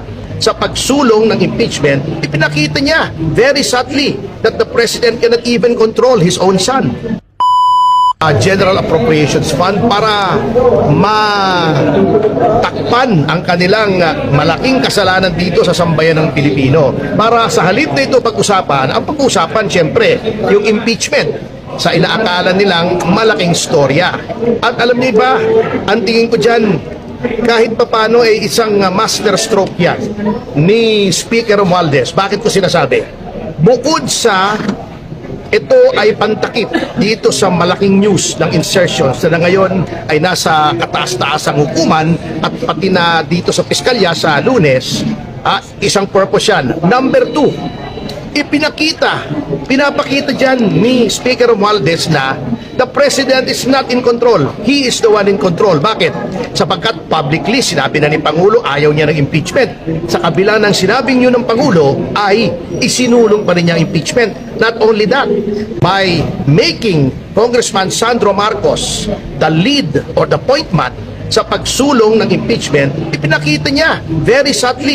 appointment sa pagsulong ng impeachment, ipinakita niya very subtly that the President cannot even control his own son. Uh, General Appropriations Fund para matakpan ang kanilang uh, malaking kasalanan dito sa sambayan ng Pilipino. Para sa halip na ito pag-usapan, ang pag-usapan siyempre yung impeachment sa inaakala nilang malaking storya. At alam niyo ba, ang tingin ko dyan, kahit papano ay isang uh, master stroke yan ni Speaker Romualdez. Bakit ko sinasabi? Bukod sa ito ay pantakip dito sa malaking news ng insertions na ngayon ay nasa kataas-taasang hukuman at pati na dito sa piskalya sa lunes, ah, isang purpose yan. Number two, ipinakita, pinapakita dyan ni Speaker Romualdez na the President is not in control. He is the one in control. Bakit? Sapagkat publicly, sinabi na ni Pangulo, ayaw niya ng impeachment. Sa kabila ng sinabing yun ng Pangulo, ay isinulong pa rin niya impeachment. Not only that, by making Congressman Sandro Marcos the lead or the point man sa pagsulong ng impeachment, ipinakita niya very subtly